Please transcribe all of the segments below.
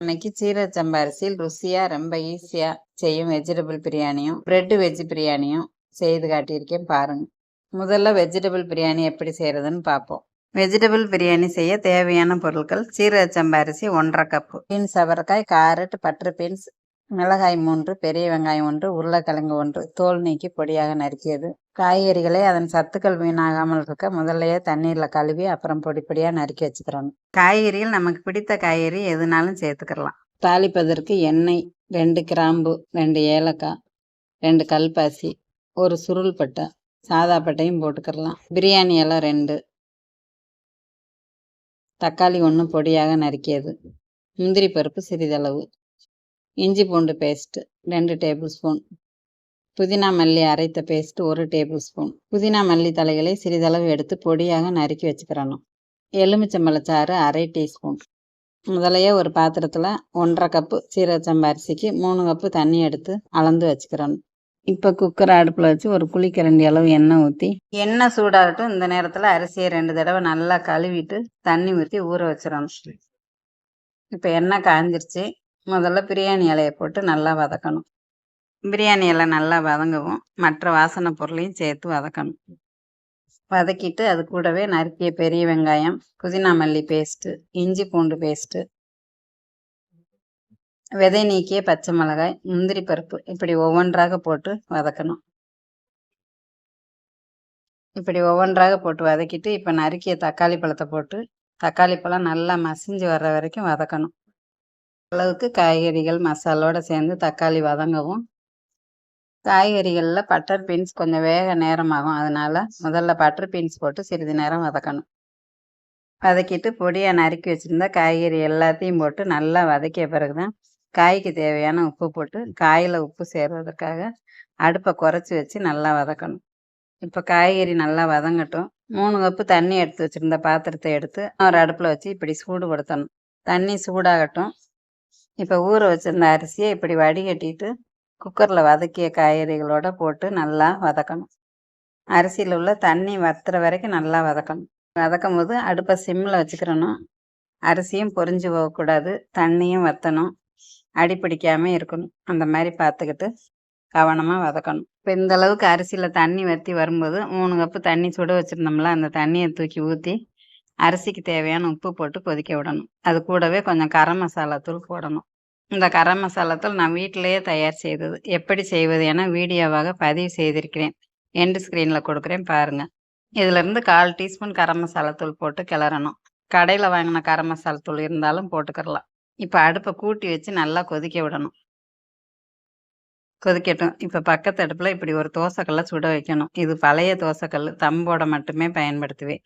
இன்னைக்கு சீரக சம்பா அரிசியில் ருசியா ரொம்ப ஈஸியா செய்யும் வெஜிடபிள் பிரியாணியும் பிரெட் வெஜ் பிரியாணியும் செய்து காட்டியிருக்கேன் பாருங்க. முதல்ல வெஜிடபிள் பிரியாணி எப்படி செய்யறதுன்னு பார்ப்போம். வெஜிடபிள் பிரியாணி செய்ய தேவையான பொருட்கள் சீரக சம்பா அரிசி ஒன்றரை கப்பு பீன்ஸ் அவரைக்காய் கேரட் பட்டர் பீன்ஸ் மிளகாய் மூன்று பெரிய வெங்காயம் ஒன்று உருளைக்கிழங்கு ஒன்று தோல் நீக்கி பொடியாக நறுக்கியது. காய்கறிகளை அதன் சத்துக்கள் வீணாகாமல் இருக்க முதல்லையே தண்ணீரில் கழுவி அப்புறம் பொடி பொடியாக நறுக்கி வச்சுக்கிறோம் காய்கறிகள் நமக்கு பிடித்த காய்கறி எதுனாலும் சேர்த்துக்கலாம். தாளிப்பதற்கு எண்ணெய் ரெண்டு கிராம்பு ரெண்டு ஏலக்காய் ரெண்டு கல்பாசி ஒரு சுருள் பட்டை சாதா பட்டையும் போட்டுக்கிறலாம் பிரியாணி எல்லாம் ரெண்டு தக்காளி ஒன்று பொடியாக நறுக்கியது. முந்திரி பருப்பு சிறிதளவு இஞ்சி பூண்டு பேஸ்ட் ரெண்டு டேபிள் ஸ்பூன் புதினா மல்லி அரைத்த பேஸ்ட் ஒரு டேபிள் ஸ்பூன் புதினா மல்லி தலைகளை சிறிதளவு எடுத்து பொடியாக நறுக்கி வச்சுக்கிறணும். எலுமிச்சம்பழச்சாறு அரை டீஸ்பூன் முதலையே ஒரு பாத்திரத்தில் ஒன்றரை கப்பு சீரகச்சம்பா அரிசிக்கு மூணு கப்பு தண்ணி எடுத்து அளந்து வச்சுக்கிறணும். இப்போ குக்கர் அடுப்பில் வச்சு ஒரு குழிக்கரண்டி அளவு எண்ணெய் ஊற்றி எண்ணெய் சூடாகட்டும் இந்த நேரத்தில் அரிசியை ரெண்டு தடவை நல்லா கழுவிட்டு தண்ணி ஊற்றி ஊற வச்சிடணும். இப்போ எண்ணெய் காஞ்சிருச்சு. முதல்ல பிரியாணி இலையை போட்டு நல்லா வதக்கணும். பிரியாணி இலை நல்லா வதங்கவும் மற்ற வாசனை பொருளையும் சேர்த்து வதக்கணும். வதக்கிட்டு அது கூடவே நறுக்கிய பெரிய வெங்காயம் புதினா மல்லி பேஸ்ட்டு இஞ்சி பூண்டு பேஸ்ட்டு விதை நீக்கிய பச்சை மிளகாய் முந்திரி பருப்பு இப்படி ஒவ்வொன்றாக போட்டு வதக்கணும். இப்படி ஒவ்வொன்றாக போட்டு வதக்கிட்டு இப்போ நறுக்கிய தக்காளி பழத்தை போட்டு தக்காளி பழம் நல்லா மசிஞ்சு வர்ற வரைக்கும் வதக்கணும். அளவுக்கு காய்கறிகள் மசாலோட சேர்ந்து தக்காளி வதங்கவும். காய்கறிகளில் பட்டர் பீன்ஸ் கொஞ்சம் வேக நேரமாகும். அதனால முதல்ல பட்டர் பீன்ஸ் போட்டு சிறிது நேரம் வதக்கணும். வதக்கிட்டு பொடியாக நறுக்கி வச்சுருந்தா காய்கறி எல்லாத்தையும் போட்டு நல்லா வதக்கிய பிறகு தான் காய்க்கு தேவையான உப்பு போட்டு காயில் உப்பு சேர்வதற்காக அடுப்பை குறைச்சி வச்சு நல்லா வதக்கணும். இப்போ காய்கறி நல்லா வதங்கட்டும். மூணு கப்பு தண்ணி எடுத்து வச்சுருந்த பாத்திரத்தை எடுத்து ஒரு அடுப்பில் வச்சு இப்படி சூடுபடுத்தணும் தண்ணி சூடாகட்டும். இப்போ ஊற வச்சுருந்த அரிசியை இப்படி வடிகட்டிட்டு குக்கரில் வதக்கிய காய்கறிகளோட போட்டு நல்லா வதக்கணும். அரிசியில் உள்ள தண்ணி வத்துற வரைக்கும் நல்லா வதக்கணும். வதக்கும் போது அடுப்பை சிம்மில் வச்சுக்கிறணும். அரிசியும் பொரிஞ்சு போகக்கூடாது. தண்ணியும் வற்றணும் அடி பிடிக்காமல் இருக்கணும். அந்த மாதிரி பார்த்துக்கிட்டு கவனமாக வதக்கணும். இப்போ இந்த அளவுக்கு அரிசியில் தண்ணி வற்றி வரும்போது மூணு கப்பு தண்ணி சுட வச்சுருந்தோம்ல அந்த தண்ணியை தூக்கி ஊற்றி அரிசிக்கு தேவையான உப்பு போட்டு கொதிக்க விடணும். அது கூடவே கொஞ்சம் கரம் மசாலா தூள் போடணும். இந்த கரம் மசாலா தூள் நான் வீட்டிலேயே தயார் செய்தது. எப்படி செய்வது என வீடியோவாக பதிவு செய்திருக்கிறேன். எண்டு ஸ்க்ரீனில் கொடுக்குறேன் பாருங்கள் இதிலிருந்து கால் டீஸ்பூன் கரம் மசாலா தூள் போட்டு கிளறணும். கடையில் வாங்கின கரம் மசாலா தூள் இருந்தாலும் போட்டுக்கிறலாம். இப்போ அடுப்பை கூட்டி வச்சு நல்லா கொதிக்க விடணும். கொதிக்கட்டும். இப்போ பக்கத்து அடுப்பில் இப்படி ஒரு தோசைக்கல்லை சுட வைக்கணும். இது பழைய தோசைக்கல் தம்போட மட்டுமே பயன்படுத்துவேன்.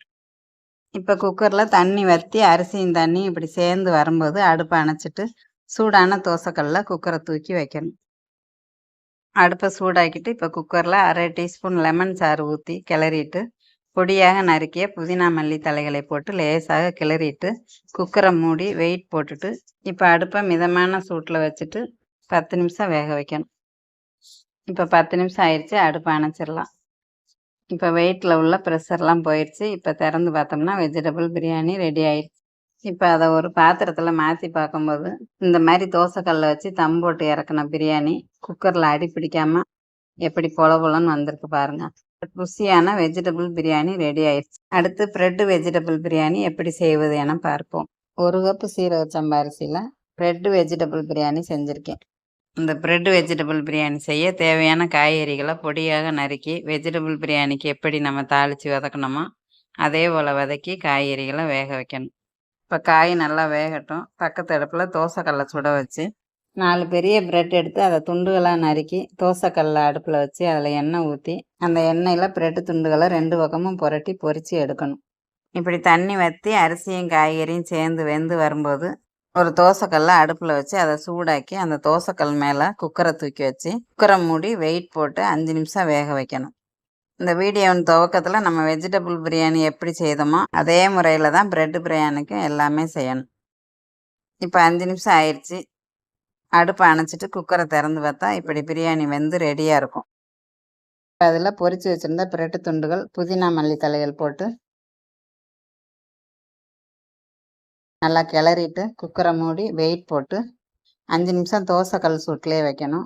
இப்போ குக்கரில் தண்ணி வற்றி அரிசியும் தண்ணி இப்படி சேர்ந்து வரும்போது அடுப்பை அணைச்சிட்டு சூடான தோசைக்கல்ல குக்கரை தூக்கி வைக்கணும். அடுப்பை சூடாக்கிட்டு இப்போ குக்கரில் அரை டீஸ்பூன் லெமன் சாறு ஊற்றி கிளறிட்டு பொடியாக நறுக்கிய புதினா மல்லி தலைகளை போட்டு லேசாக கிளறிட்டு குக்கரை மூடி வெயிட் போட்டுட்டு இப்போ அடுப்பை மிதமான சூட்டில் வச்சுட்டு பத்து நிமிஷம் வேக வைக்கணும். இப்போ பத்து நிமிஷம் ஆயிடுச்சு அடுப்பை அணைச்சிடலாம். இப்போ வெயிட்டில் உள்ள ப்ரெஷர்லாம் போயிடுச்சு இப்போ திறந்து பார்த்தோம்னா வெஜிடபிள் பிரியாணி ரெடி ஆயிடுச்சு இப்போ அதை ஒரு பாத்திரத்தில் மாற்றி பார்க்கும்போது இந்த மாதிரி தோசைக்கல்ல வச்சு தம் போட்டு இறக்குன பிரியாணி குக்கரில் அடி பிடிக்காம எப்படி பொல பொலன்னு வந்திருக்கு பாருங்க. ருசியான வெஜிடபிள் பிரியாணி ரெடி ஆயிடுச்சு அடுத்து ப்ரெட்டு வெஜிடபிள் பிரியாணி எப்படி செய்வது என பார்ப்போம். ஒரு கப்பு சீரக சம்பா அரிசியில் ப்ரெட்டு வெஜிடபிள் பிரியாணி செஞ்சுருக்கேன். இந்த ப்ரெட் வெஜிடபிள் பிரியாணி செய்ய தேவையான காய்கறிகளை பொடியாக நறுக்கி வெஜிடபிள் பிரியாணிக்கு எப்படி நம்ம தாளித்து வதக்கணுமோ அதே போல் வதக்கி காய்கறிகளை வேக வைக்கணும். இப்போ காய் நல்லா வேகட்டும். பக்கத்து அடுப்பில் தோசைக்கல்லை சுட வச்சு நாலு பெரிய ப்ரெட் எடுத்து அதை துண்டுகளாக நறுக்கி தோசைக்கல்லை அடுப்பில் வச்சு அதில் எண்ணெய் ஊற்றி அந்த எண்ணெயில் ப்ரெட் துண்டுகளை ரெண்டு பக்கமும் புரட்டி பொரித்து எடுக்கணும். இப்படி தண்ணி வற்றி அரிசியும் காய்கறியும் சேர்ந்து வெந்து வரும்போது ஒரு தோசைக்கல்ல அடுப்பில் வச்சு அதை சூடாக்கி அந்த தோசைக்கல் மேலே குக்கரை தூக்கி வச்சு குக்கரை மூடி வெயிட் போட்டு அஞ்சு நிமிஷம் வேக வைக்கணும். இந்த வீடியோவின் துவக்கத்தில் நம்ம வெஜிடபிள் பிரியாணி எப்படி செய்தோமோ அதே முறையில் தான் ப்ரெட் பிரியாணிக்கும் எல்லாமே செய்யணும். இப்போ அஞ்சு நிமிஷம் ஆயிடுச்சு அடுப்பை அணைச்சிட்டு குக்கரை திறந்து பார்த்தா இப்படி பிரியாணி வெந்து ரெடியாக இருக்கும். அதில் பொறிச்சு வச்சுருந்த பிரெட்டு துண்டுகள் புதினா மல்லி தலைகள் போட்டு நல்லா கிளறிட்டு குக்கரை மூடி வெயிட் போட்டு அஞ்சு நிமிஷம் தோசைக்கல் சூட்லேயே வைக்கணும்.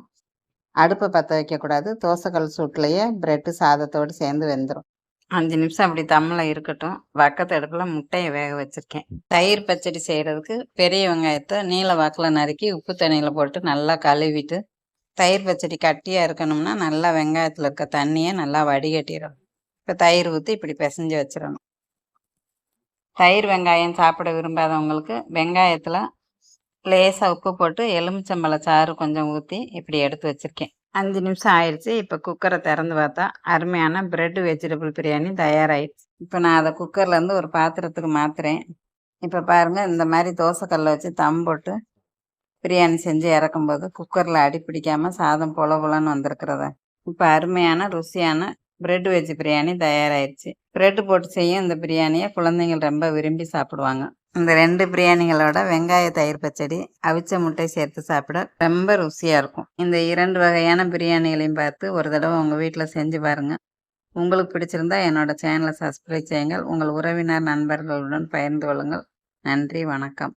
அடுப்பை பற்ற வைக்கக்கூடாது. தோசைக்கல் சூட்லேயே ப்ரெட்டு சாதத்தோடு சேர்ந்து வெந்துடும் அஞ்சு நிமிஷம் அப்படி தம்மில் இருக்கட்டும். வக்கத்து அடுப்பில் முட்டையை வேக வச்சுருக்கேன். தயிர் பச்சடி செய்கிறதுக்கு பெரிய வெங்காயத்தை நீல வாக்கில் நறுக்கி உப்பு தண்ணியில் போட்டு நல்லா கழுவிட்டு தயிர் பச்சடி கட்டியாக இருக்கணும்னா நல்லா வெங்காயத்தில் இருக்க தண்ணியை நல்லா வடிகட்டிடணும். இப்போ தயிர் ஊற்றி இப்படி பிசைஞ்சு வச்சிடணும். தயிர் வெங்காயம் சாப்பிட விரும்பாதவங்களுக்கு வெங்காயத்தில் லேசாக உப்பு போட்டு எலுமிச்சம்பழ சாறு கொஞ்சம் ஊற்றி இப்படி எடுத்து வச்சுருக்கேன். அஞ்சு நிமிஷம் ஆயிடுச்சு இப்போ குக்கரை திறந்து பார்த்தா அருமையான ப்ரெட் வெஜிடபிள் பிரியாணி தயாராகிடுச்சு இப்போ நான் அதை குக்கர்லேருந்து ஒரு பாத்திரத்துக்கு மாற்றுறேன் இப்போ பாருங்கள் இந்த மாதிரி தோசைக்கல்லை வச்சு தம் போட்டு பிரியாணி செஞ்சு இறக்கும்போது குக்கரில் அடி பிடிக்காமல் சாதம் பொல பொலன்னு வந்திருக்கிறத. இப்போ அருமையான ருசியான பிரெட் வச்சு பிரியாணி தயாராகிடுச்சு பிரெட் போட்டு செய்யும் இந்த பிரியாணியை குழந்தைங்கள் ரொம்ப விரும்பி சாப்பிடுவாங்க. இந்த ரெண்டு பிரியாணிகளோட வெங்காய தயிர் பச்சடி அவிச்ச முட்டை சேர்த்து சாப்பிட ரொம்ப ருசியாக இருக்கும். இந்த இரண்டு வகையான பிரியாணிகளையும் பார்த்து ஒரு தடவை உங்கள் வீட்டில் செஞ்சு பாருங்கள் உங்களுக்கு பிடிச்சிருந்தா என்னோட சேனலை சப்ஸ்கிரைப் செய்யுங்கள். உங்கள் உறவினர் நண்பர்களுடன் பகிர்ந்து கொள்ளுங்கள். நன்றி வணக்கம்.